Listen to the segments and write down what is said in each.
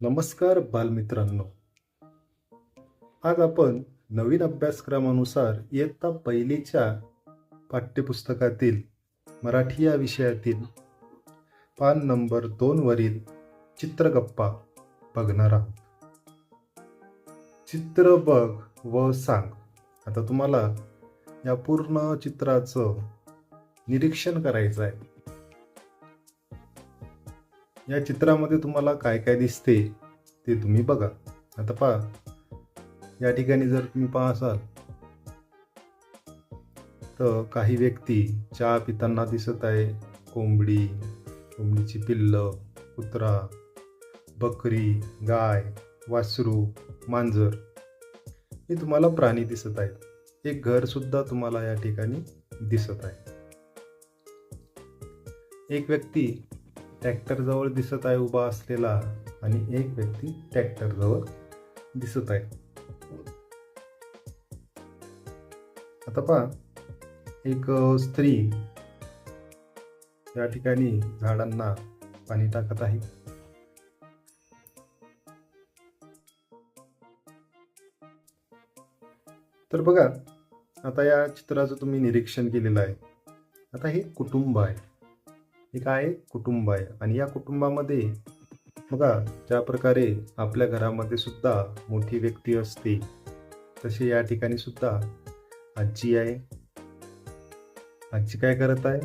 नमस्कार बालमित्रांनो. आज आपण नवीन अभ्यासक्रमानुसार इयत्ता पहिलीच्या पाठ्यपुस्तकातील मराठी या विषयातील पान नंबर दोनवरील चित्रगप्पा बघणार आहोत. चित्र बघ व सांग. आता तुम्हाला या पूर्ण चित्राचं निरीक्षण करायचं आहे या चित्रामध्ये तुम्हाला काय काय दिसते ते तुम्ही बघा. आता पहा. या ठिकाणी जर तुम्ही पाहसाल तर काही व्यक्ती चहा पिताना दिसत आहे. कोंबडी कोंबडीची पिल्ल कुत्रा बकरी गाय वासरू मांजर हे तुम्हाला प्राणी दिसत आहेत. एक घर सुद्धा तुम्हाला या ठिकाणी दिसत आहे. एक व्यक्ती ट्रॅक्टर जवळ दिसत आहे उभा असलेला आणि एक व्यक्ती ट्रॅक्टरजवळ दिसत आहे. आता पहा एक स्त्री या ठिकाणी झाडांना पाणी टाकत आहे. तर बघा आता या चित्राचं तुम्ही निरीक्षण केलेलं आहे. आता हे कुटुंब आहे. हे काय आहे? कुटुंब आहे? आणि या कुटुंबामध्ये बघा ज्या प्रकारे आपल्या घरामध्ये सुद्धा मोठी व्यक्ती असते तसे या ठिकाणी सुद्धा आजी आहे. आजी काय करत आहे?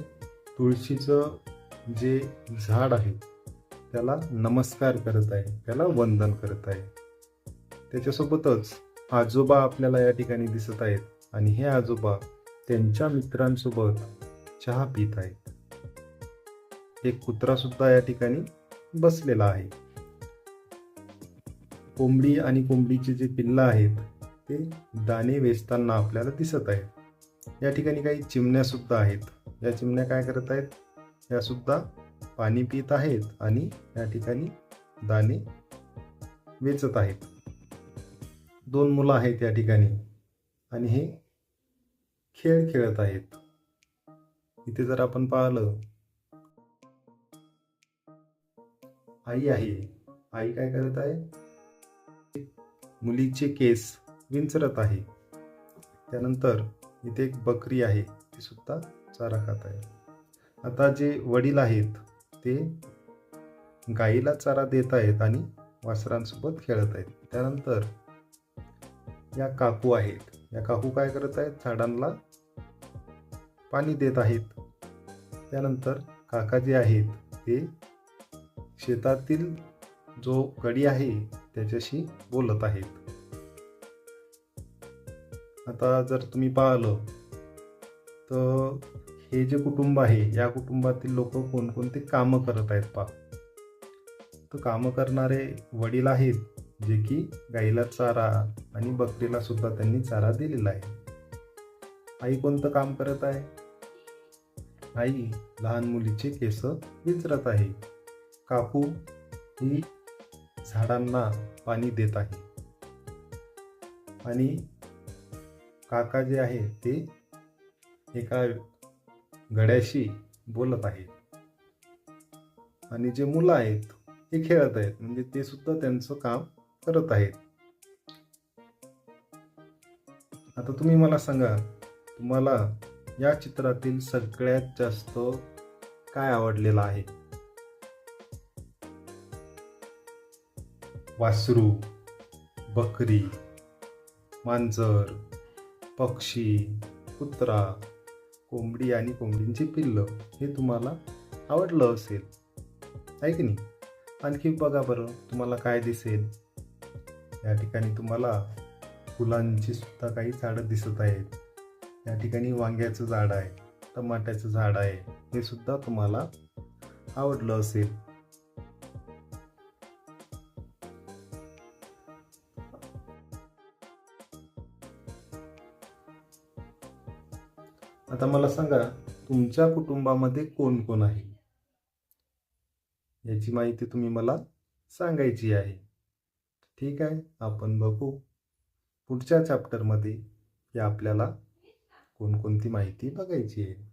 तुळशीचं जे झाड आहे त्याला नमस्कार करत आहे त्याला वंदन करत आहे. त्याच्यासोबतच आजोबा आपल्याला या ठिकाणी दिसत आहेत. आणि हे आजोबा त्यांच्या मित्रांसोबत चहा पित आहेत. एक कुत्रा सुद्धा या ठिकाणी बसलेला आहे. कोंबडी आणि कोंबडीचे जे पिल्लं आहेत ते दाणे वेचताना आपल्याला दिसत आहेत. या ठिकाणी काही चिमण्या सुद्धा आहेत. या चिमण्या काय करत आहेत? या सुद्धा पाणी पित आहेत आणि या ठिकाणी दाणे वेचत आहेत. दोन मुलं आहेत या ठिकाणी आणि हे खेळ खेळत आहेत. इथे जर आपण पाहिलं आई आहे. आई काय करत आहे? मुलीचे केस विंचरत आहे. त्यानंतर इथे एक बकरी आहे. ती सुद्धा चारा खात आहे. आता जे वडील आहेत ते गाईला चारा देत आहेत आणि वासरांसोबत खेळत आहेत. त्यानंतर या काकू आहेत. या काकू काय करत आहेत? झाडांना पाणी देत आहेत. त्यानंतर काका जे आहेत ते शेतातील जो कडी आहे त्याच्याशी बोलत आहेत. आता जर तुम्ही पाहिलं तर हे जे कुटुंब आहे या कुटुंबातील लोक कोणकोणते कामं करत आहेत पा तर कामं करणारे वडील आहेत जे की गाईला चारा आणि बकरीला सुद्धा त्यांनी चारा दिलेला आहे. आई कोणतं काम करत आहे? आई लहान मुलीचे केस विचरत आहे. काकू ही झाडांना पाणी देत आहे. आणि काका जे आहे ते एका गड्याशी बोलत आहे आणि जे मुलं आहेत ते खेळत आहेत. म्हणजे ते सुद्धा त्यांचं काम करत आहेत. आता तुम्ही मला सांगा तुम्हाला या चित्रातील सगळ्यात जास्त काय आवडलेलं आहे? वासरू बकरी मांजर पक्षी कुत्रा कोंबडी आणि कोंबडींची पिल्लं हे तुम्हाला आवडलं असेल. आहे की नाही? आणखी बघा बरं तुम्हाला काय दिसेल? या ठिकाणी तुम्हाला फुलांची सुद्धा काही झाडं दिसत आहेत. या ठिकाणी वांग्याचं झाड आहे टमाट्याचं झाड आहे हे सुद्धा तुम्हाला आवडलं असेल. आता मला सांगा तुमच्या कुटुंबामध्ये कोण कोण आहे? याची माहिती तुम्ही मला सांगायची आहे. ठीक आहे आपण बघू. पुढच्या चॅप्टरमध्ये या आपल्याला कोणकोणती माहिती बघायची आहे.